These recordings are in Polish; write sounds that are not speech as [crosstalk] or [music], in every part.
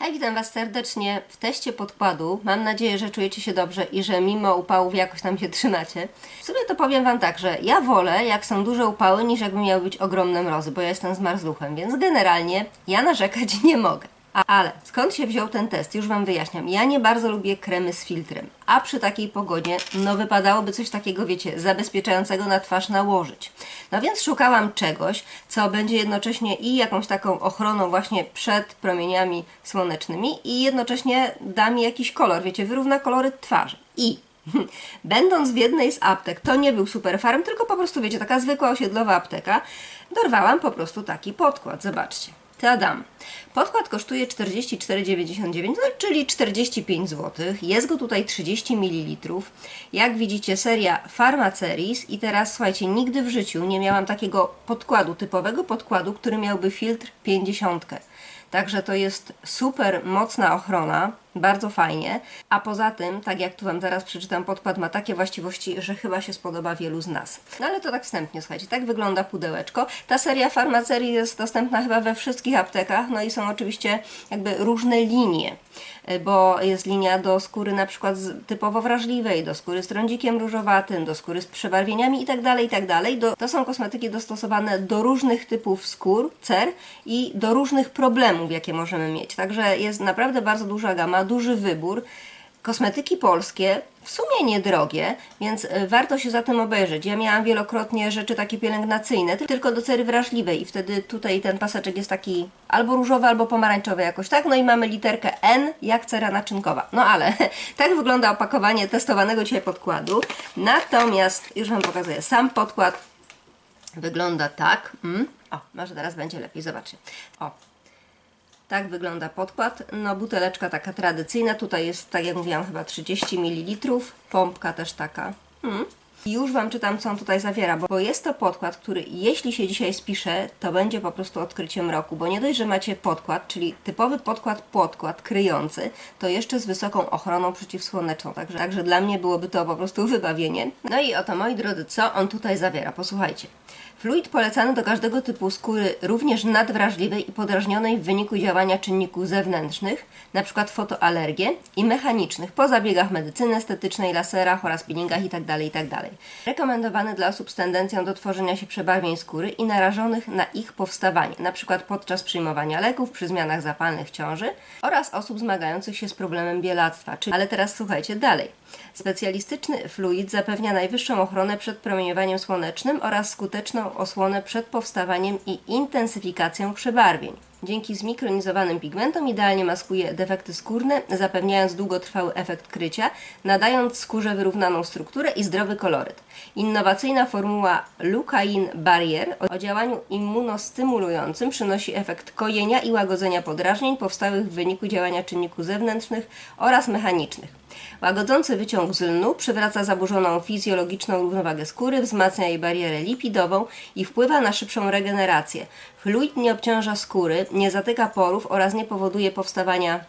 Hej, witam Was serdecznie w teście podkładu. Mam nadzieję, że czujecie się dobrze i że mimo upałów jakoś tam się [laughs] trzymacie. W sumie to powiem Wam tak, że ja wolę, jak są duże upały, niż jakby miały być ogromne mrozy, bo ja jestem zmarzluchem, więc generalnie ja narzekać [laughs] nie mogę. Ale skąd się wziął ten test? Już Wam wyjaśniam. Ja nie bardzo lubię kremy z filtrem, a przy takiej pogodzie, no wypadałoby coś takiego, wiecie, zabezpieczającego na twarz nałożyć. No więc szukałam czegoś, co będzie jednocześnie i jakąś taką ochroną właśnie przed promieniami słonecznymi i jednocześnie da mi jakiś kolor, wiecie, wyrówna kolory twarzy. I [laughs] Będąc w jednej z aptek, to nie był superfarm, tylko po prostu, wiecie, taka zwykła osiedlowa apteka, dorwałam po prostu taki podkład. Zobaczcie. Tadam. Podkład kosztuje 44,99, no, czyli 45 zł. Jest go tutaj 30 ml. Jak widzicie, seria Pharmaceris i teraz słuchajcie, nigdy w życiu nie miałam takiego podkładu, typowego podkładu, który miałby filtr 50. Także to jest super mocna ochrona, bardzo fajnie. A poza tym, tak jak tu Wam zaraz przeczytam, podkład ma takie właściwości, że chyba się spodoba wielu z nas. No ale to tak wstępnie, słuchajcie, tak wygląda pudełeczko. Ta seria farmacerii jest dostępna chyba we wszystkich aptekach, no i są oczywiście jakby różne linie, y, bo jest linia do skóry na przykład typowo wrażliwej, do skóry z trądzikiem różowatym, do skóry z przebarwieniami itd., itd. Do, to są kosmetyki dostosowane do różnych typów skór, cer i do różnych problemów, jakie możemy mieć. Także jest naprawdę bardzo duża gama, duży wybór. Kosmetyki polskie w sumie niedrogie, więc y, warto się za tym obejrzeć. Ja miałam wielokrotnie rzeczy takie pielęgnacyjne, ty- tylko do cery wrażliwej i wtedy tutaj ten paseczek jest taki albo różowy, albo pomarańczowy jakoś tak. No i mamy literkę N jak cera naczynkowa. No ale [laughs] tak wygląda opakowanie testowanego dzisiaj podkładu. Natomiast już Wam pokazuję sam podkład wygląda tak. Mm. O, może teraz będzie lepiej, zobaczcie. O, tak wygląda podkład. No, buteleczka taka tradycyjna. Tutaj jest, tak jak mówiłam, chyba 30 ml. Pompka też taka. Hmm. Już Wam czytam, co on tutaj zawiera, bo jest to podkład, który jeśli się dzisiaj spisze, to będzie po prostu odkryciem roku, bo nie dość, że macie podkład, czyli typowy podkład, podkład kryjący, to jeszcze z wysoką ochroną przeciwsłoneczną, także, także dla mnie byłoby to po prostu wybawienie. No i oto, moi drodzy, co on tutaj zawiera, posłuchajcie. Fluid polecany do każdego typu skóry, również nadwrażliwej i podrażnionej w wyniku działania czynników zewnętrznych, np. fotoalergie i mechanicznych po zabiegach medycyny estetycznej, laserach oraz peelingach itd. itd. Rekomendowany dla osób z tendencją do tworzenia się przebarwień skóry i narażonych na ich powstawanie, np. podczas przyjmowania leków, przy zmianach zapalnych ciąży oraz osób zmagających się z problemem bielactwa. Czy... Ale teraz słuchajcie dalej. Specjalistyczny fluid zapewnia najwyższą ochronę przed promieniowaniem słonecznym oraz skuteczną osłonę przed powstawaniem i intensyfikacją przebarwień. Dzięki zmikronizowanym pigmentom idealnie maskuje defekty skórne, zapewniając długotrwały efekt krycia, nadając skórze wyrównaną strukturę i zdrowy koloryt. Innowacyjna formuła Lucain Barrier o działaniu immunostymulującym przynosi efekt kojenia i łagodzenia podrażnień powstałych w wyniku działania czynników zewnętrznych oraz mechanicznych. Łagodzący wyciąg z lnu przywraca zaburzoną fizjologiczną równowagę skóry, wzmacnia jej barierę lipidową i wpływa na szybszą regenerację. Fluid nie obciąża skóry, nie zatyka porów oraz nie powoduje powstawania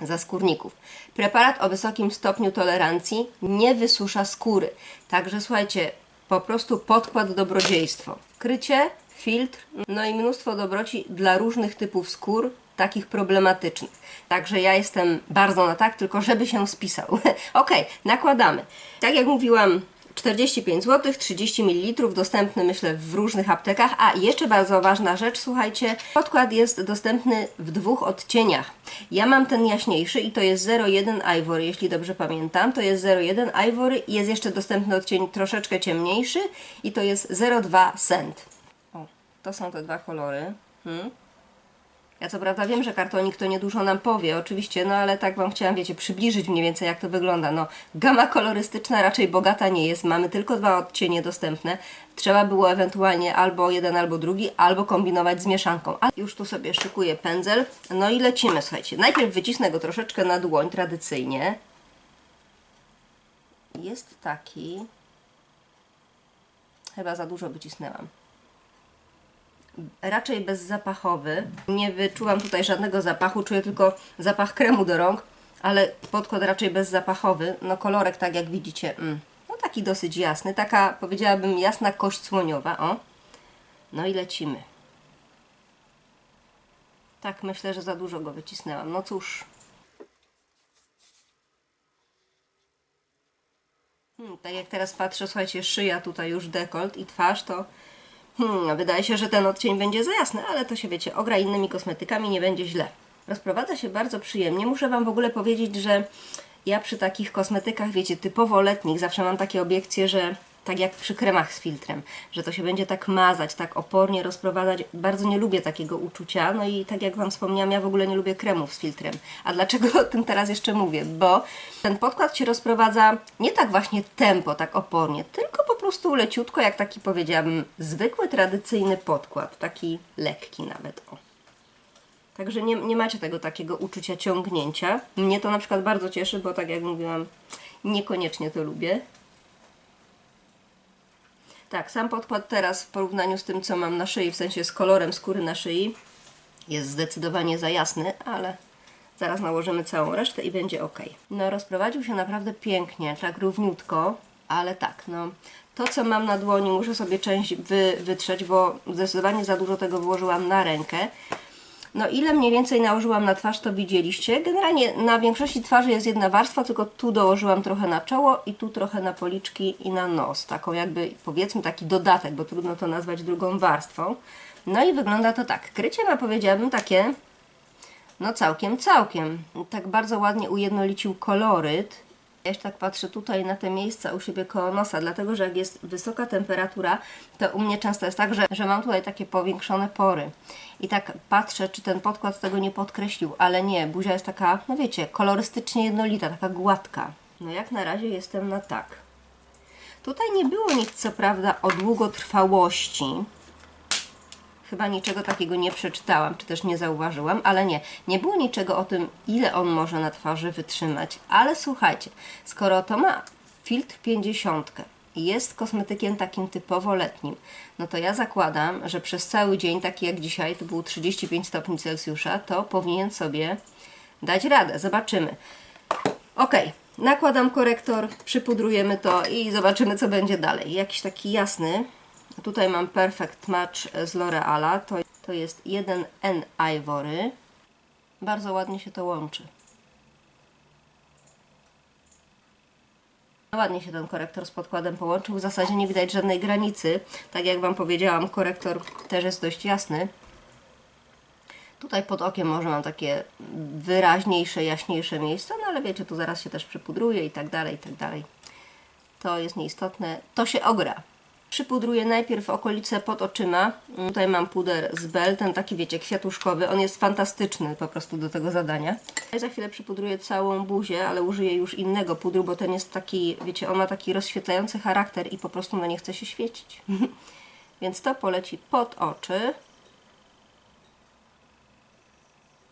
zaskórników. Preparat o wysokim stopniu tolerancji nie wysusza skóry. Także słuchajcie, po prostu podkład dobrodziejstwo. Krycie, filtr, no i mnóstwo dobroci dla różnych typów skór, takich problematycznych. Także ja jestem bardzo na tak, tylko żeby się spisał. [laughs] ok, nakładamy. Tak jak mówiłam, 45 zł, 30 ml, dostępny myślę w różnych aptekach. A jeszcze bardzo ważna rzecz, słuchajcie, podkład jest dostępny w dwóch odcieniach. Ja mam ten jaśniejszy i to jest 01 Ivory, jeśli dobrze pamiętam. To jest 01 Ivory i jest jeszcze dostępny odcień troszeczkę ciemniejszy i to jest 02 Scent. O, to są te dwa kolory. Hmm? Ja co prawda wiem, że kartonik to niedużo nam powie, oczywiście, no ale tak Wam chciałam, wiecie, przybliżyć mniej więcej jak to wygląda. No, gama kolorystyczna raczej bogata nie jest, mamy tylko dwa odcienie dostępne. Trzeba było ewentualnie albo jeden, albo drugi, albo kombinować z mieszanką. A już tu sobie szykuję pędzel, no i lecimy, słuchajcie. Najpierw wycisnę go troszeczkę na dłoń, tradycyjnie. Jest taki... Chyba za dużo wycisnęłam raczej bezzapachowy. Nie wyczułam tutaj żadnego zapachu, czuję tylko zapach kremu do rąk, ale podkład raczej bezzapachowy. No kolorek, tak jak widzicie, mm, no taki dosyć jasny, taka powiedziałabym jasna kość słoniowa, o. No i lecimy. Tak, myślę, że za dużo go wycisnęłam. No cóż. Hmm, tak jak teraz patrzę, słuchajcie, szyja tutaj już dekolt i twarz, to hmm, wydaje się, że ten odcień będzie za jasny, ale to się wiecie, ogra innymi kosmetykami nie będzie źle. Rozprowadza się bardzo przyjemnie. Muszę Wam w ogóle powiedzieć, że ja przy takich kosmetykach, wiecie, typowo letnich, zawsze mam takie obiekcje, że tak jak przy kremach z filtrem, że to się będzie tak mazać, tak opornie rozprowadzać. Bardzo nie lubię takiego uczucia. No i tak jak Wam wspomniałam, ja w ogóle nie lubię kremów z filtrem. A dlaczego o tym teraz jeszcze mówię? Bo ten podkład się rozprowadza nie tak właśnie tempo, tak opornie, tylko po prostu leciutko, jak taki powiedziałabym, zwykły, tradycyjny podkład. Taki lekki nawet, o. Także nie, nie macie tego takiego uczucia ciągnięcia. Mnie to na przykład bardzo cieszy, bo tak jak mówiłam, niekoniecznie to lubię. Tak, sam podkład teraz w porównaniu z tym, co mam na szyi, w sensie z kolorem skóry na szyi, jest zdecydowanie za jasny, ale zaraz nałożymy całą resztę i będzie ok. No, rozprowadził się naprawdę pięknie, tak równiutko, ale tak, no, to co mam na dłoni muszę sobie część wy, wytrzeć, bo zdecydowanie za dużo tego włożyłam na rękę. No ile mniej więcej nałożyłam na twarz, to widzieliście. Generalnie na większości twarzy jest jedna warstwa, tylko tu dołożyłam trochę na czoło i tu trochę na policzki i na nos. Taką jakby, powiedzmy, taki dodatek, bo trudno to nazwać drugą warstwą. No i wygląda to tak. Krycie ma, powiedziałabym, takie, no całkiem, całkiem. Tak bardzo ładnie ujednolicił koloryt. Ja jeszcze tak patrzę tutaj na te miejsca u siebie koło nosa, dlatego że jak jest wysoka temperatura, to u mnie często jest tak, że, że mam tutaj takie powiększone pory. I tak patrzę, czy ten podkład tego nie podkreślił, ale nie, buzia jest taka, no wiecie, kolorystycznie jednolita, taka gładka. No jak na razie jestem na tak. Tutaj nie było nic, co prawda, o długotrwałości. Chyba niczego takiego nie przeczytałam, czy też nie zauważyłam, ale nie, nie było niczego o tym, ile on może na twarzy wytrzymać. Ale słuchajcie, skoro to ma filtr 50 i jest kosmetykiem takim typowo letnim, no to ja zakładam, że przez cały dzień, taki jak dzisiaj, to było 35 stopni Celsjusza, to powinien sobie dać radę. Zobaczymy. Ok, nakładam korektor, przypudrujemy to i zobaczymy, co będzie dalej. Jakiś taki jasny. Tutaj mam Perfect Match z L'Oreala. To, to jest 1N Ivory. Bardzo ładnie się to łączy. Ładnie się ten korektor z podkładem połączył. W zasadzie nie widać żadnej granicy. Tak jak Wam powiedziałam, korektor też jest dość jasny. Tutaj pod okiem może mam takie wyraźniejsze, jaśniejsze miejsca, no ale wiecie, tu zaraz się też przypudruje i tak dalej, i tak dalej. To jest nieistotne. To się ogra. Przypudruję najpierw okolice pod oczyma. Tutaj mam puder z Bell, ten taki wiecie, kwiatuszkowy. On jest fantastyczny po prostu do tego zadania. Ja za chwilę przypudruję całą buzię, ale użyję już innego pudru, bo ten jest taki, wiecie, on ma taki rozświetlający charakter i po prostu no nie chce się świecić. [laughs] Więc to poleci pod oczy.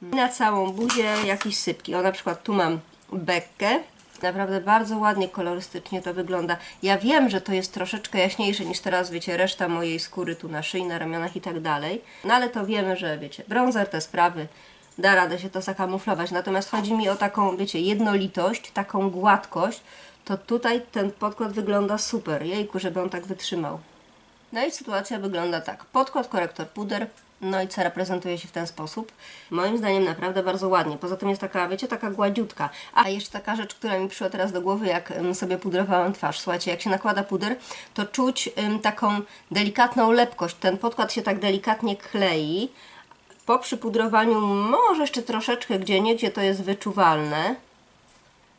Na całą buzię jakieś sypki. O na przykład tu mam bekkę. Naprawdę bardzo ładnie kolorystycznie to wygląda. Ja wiem, że to jest troszeczkę jaśniejsze niż teraz, wiecie, reszta mojej skóry tu na szyi, na ramionach i tak dalej. No ale to wiemy, że wiecie, bronzer, te sprawy, da radę się to zakamuflować. Natomiast chodzi mi o taką, wiecie, jednolitość, taką gładkość. To tutaj ten podkład wygląda super. Jejku, żeby on tak wytrzymał. No i sytuacja wygląda tak. Podkład, korektor, puder, no i cera prezentuje się w ten sposób. Moim zdaniem naprawdę bardzo ładnie. Poza tym jest taka, wiecie, taka gładziutka. A jeszcze taka rzecz, która mi przyszła teraz do głowy, jak sobie pudrowałam twarz. Słuchajcie, jak się nakłada puder, to czuć taką delikatną lepkość. Ten podkład się tak delikatnie klei. Po przypudrowaniu może jeszcze troszeczkę gdzie niegdzie to jest wyczuwalne.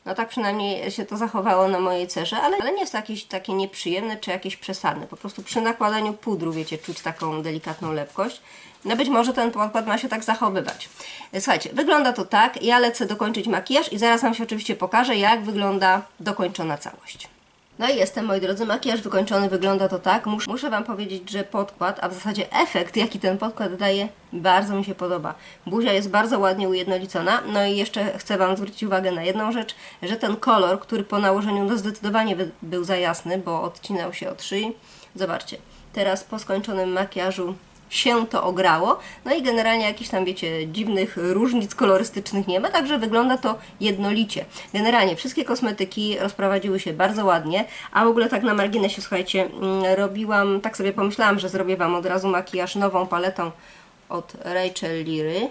No tak przynajmniej się to zachowało na mojej cerze, ale, ale nie jest to jakieś takie nieprzyjemne czy jakieś przesadne. Po prostu przy nakładaniu pudru, wiecie, czuć taką delikatną lepkość. No być może ten podkład ma się tak zachowywać. Słuchajcie, wygląda to tak. Ja lecę dokończyć makijaż i zaraz Wam się oczywiście pokażę, jak wygląda dokończona całość. No i jestem, moi drodzy, makijaż wykończony, wygląda to tak. Mus muszę Wam powiedzieć, że podkład, a w zasadzie efekt, jaki ten podkład daje, bardzo mi się podoba. Buzia jest bardzo ładnie ujednolicona. No i jeszcze chcę Wam zwrócić uwagę na jedną rzecz, że ten kolor, który po nałożeniu no zdecydowanie był za jasny, bo odcinał się od szyi. Zobaczcie, teraz po skończonym makijażu się to ograło. No i generalnie jakichś tam, wiecie, dziwnych różnic kolorystycznych nie ma, także wygląda to jednolicie. Generalnie wszystkie kosmetyki rozprowadziły się bardzo ładnie, a w ogóle tak na marginesie, słuchajcie, mm, robiłam, tak sobie pomyślałam, że zrobię Wam od razu makijaż nową paletą od Rachel Leary.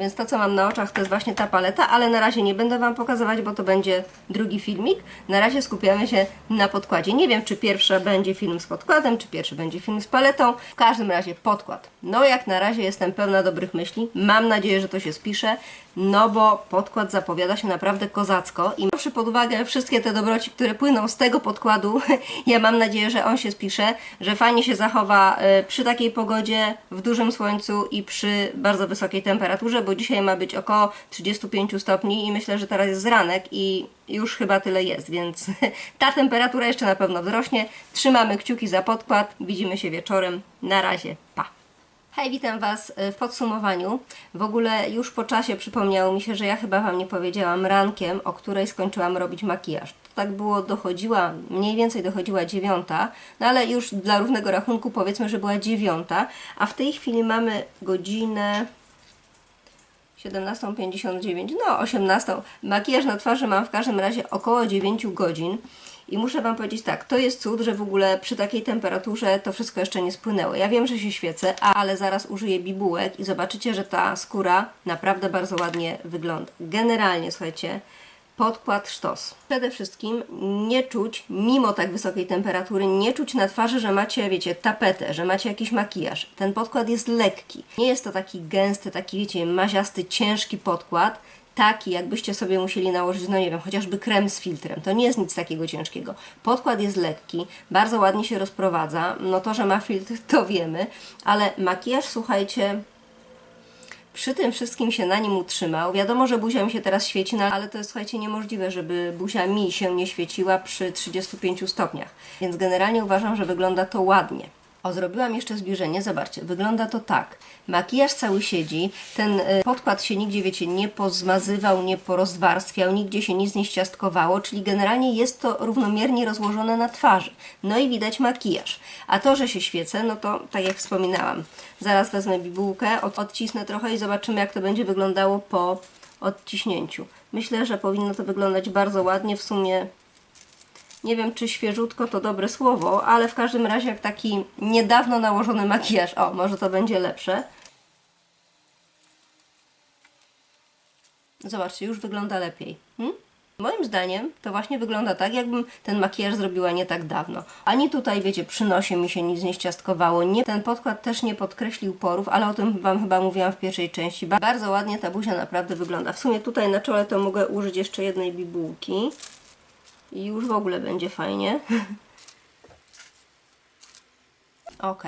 Więc to, co mam na oczach, to jest właśnie ta paleta, ale na razie nie będę Wam pokazywać, bo to będzie drugi filmik. Na razie skupiamy się na podkładzie. Nie wiem, czy pierwszy będzie film z podkładem, czy pierwszy będzie film z paletą. W każdym razie podkład. No, jak na razie jestem pełna dobrych myśli. Mam nadzieję, że to się spisze, no bo podkład zapowiada się naprawdę kozacko. I proszę pod uwagę wszystkie te dobroci, które płyną z tego podkładu, [laughs] ja mam nadzieję, że on się spisze, że fajnie się zachowa e, przy takiej pogodzie, w dużym słońcu i przy bardzo wysokiej temperaturze, bo dzisiaj ma być około 35 stopni i myślę, że teraz jest ranek i już chyba tyle jest, więc [laughs] ta temperatura jeszcze na pewno wzrośnie. Trzymamy kciuki za podkład, widzimy się wieczorem. Na razie, pa! Hej, witam Was e, w podsumowaniu. W ogóle już po czasie przypomniało mi się, że ja chyba Wam nie powiedziałam rankiem, o której skończyłam robić makijaż. To tak było, dochodziła, mniej więcej dochodziła dziewiąta, no ale już dla równego rachunku powiedzmy, że była dziewiąta, a w tej chwili mamy godzinę 17.59, no 18. Makijaż na twarzy mam w każdym razie około 9 godzin. I muszę Wam powiedzieć tak, to jest cud, że w ogóle przy takiej temperaturze to wszystko jeszcze nie spłynęło. Ja wiem, że się świecę, ale zaraz użyję bibułek i zobaczycie, że ta skóra naprawdę bardzo ładnie wygląda. Generalnie, słuchajcie, podkład sztos. Przede wszystkim nie czuć, mimo tak wysokiej temperatury, nie czuć na twarzy, że macie, wiecie, tapetę, że macie jakiś makijaż. Ten podkład jest lekki. Nie jest to taki gęsty, taki, wiecie, maziasty, ciężki podkład, taki, jakbyście sobie musieli nałożyć, no nie wiem, chociażby krem z filtrem. To nie jest nic takiego ciężkiego. Podkład jest lekki, bardzo ładnie się rozprowadza. No to, że ma filtr, to wiemy, ale makijaż, słuchajcie, przy tym wszystkim się na nim utrzymał. Wiadomo, że buzia mi się teraz świeci, no ale to jest, słuchajcie, niemożliwe, żeby buzia mi się nie świeciła przy 35 stopniach. Więc generalnie uważam, że wygląda to ładnie. O, zrobiłam jeszcze zbliżenie, zobaczcie, wygląda to tak. Makijaż cały siedzi, ten y, podkład się nigdzie, wiecie, nie pozmazywał, nie porozwarstwiał, nigdzie się nic nie ściastkowało, czyli generalnie jest to równomiernie rozłożone na twarzy. No i widać makijaż. A to, że się świecę, no to tak jak wspominałam, zaraz wezmę bibułkę, od, odcisnę trochę i zobaczymy, jak to będzie wyglądało po odciśnięciu. Myślę, że powinno to wyglądać bardzo ładnie, w sumie nie wiem, czy świeżutko to dobre słowo, ale w każdym razie jak taki niedawno nałożony makijaż. O, może to będzie lepsze. Zobaczcie, już wygląda lepiej. Hmm? Moim zdaniem to właśnie wygląda tak, jakbym ten makijaż zrobiła nie tak dawno. Ani tutaj, wiecie, przy nosie mi się nic nie ściastkowało. Nie, ten podkład też nie podkreślił porów, ale o tym Wam chyba mówiłam w pierwszej części. Ba- Bardzo ładnie ta buzia naprawdę wygląda. W sumie tutaj na czole to mogę użyć jeszcze jednej bibułki. I już w ogóle będzie fajnie. [laughs] ok.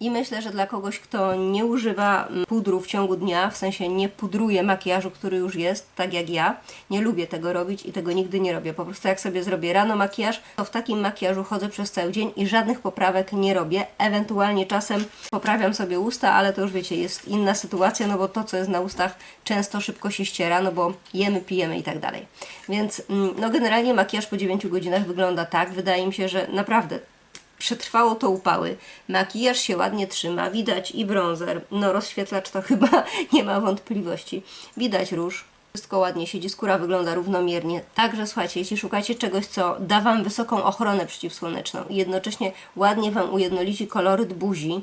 I myślę, że dla kogoś, kto nie używa mm, pudru w ciągu dnia, w sensie nie pudruje makijażu, który już jest, tak jak ja, nie lubię tego robić i tego nigdy nie robię. Po prostu jak sobie zrobię rano makijaż, to w takim makijażu chodzę przez cały dzień i żadnych poprawek nie robię. Ewentualnie czasem poprawiam sobie usta, ale to już wiecie, jest inna sytuacja, no bo to, co jest na ustach, często szybko się ściera, no bo jemy, pijemy i tak dalej. Więc mm, no generalnie makijaż po 9 godzinach wygląda tak. Wydaje mi się, że naprawdę przetrwało to upały. Makijaż się ładnie trzyma, widać i bronzer, no rozświetlacz to [laughs] chyba nie ma wątpliwości. Widać róż, wszystko ładnie siedzi, skóra wygląda równomiernie. Także słuchajcie, jeśli szukacie czegoś, co da Wam wysoką ochronę przeciwsłoneczną i jednocześnie ładnie Wam ujednolici koloryt buzi,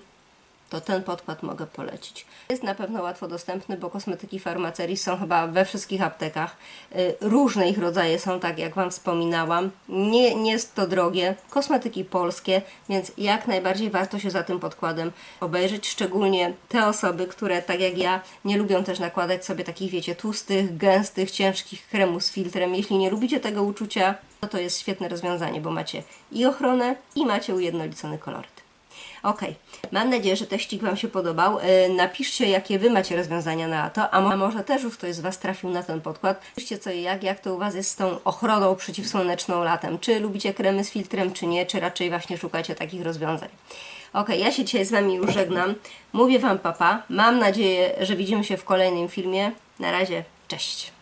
to ten podkład mogę polecić. Jest na pewno łatwo dostępny, bo kosmetyki farmacerii są chyba we wszystkich aptekach. Y, Różne ich rodzaje są, tak jak Wam wspominałam. Nie, nie jest to drogie. Kosmetyki polskie, więc jak najbardziej warto się za tym podkładem obejrzeć. Szczególnie te osoby, które tak jak ja nie lubią też nakładać sobie takich, wiecie, tłustych, gęstych, ciężkich kremów z filtrem. Jeśli nie lubicie tego uczucia, to to jest świetne rozwiązanie, bo macie i ochronę, i macie ujednolicony koloryt. Ok, mam nadzieję, że teścik Wam się podobał. E, Napiszcie, jakie Wy macie rozwiązania na to, a mo- a może też już ktoś z Was trafił na ten podkład. Piszcie co i jak, jak to u Was jest z tą ochroną przeciwsłoneczną latem. Czy lubicie kremy z filtrem, czy nie, czy raczej właśnie szukacie takich rozwiązań. Ok, ja się dzisiaj z Wami już żegnam. Mówię Wam papa. Mam nadzieję, że widzimy się w kolejnym filmie. Na razie, cześć!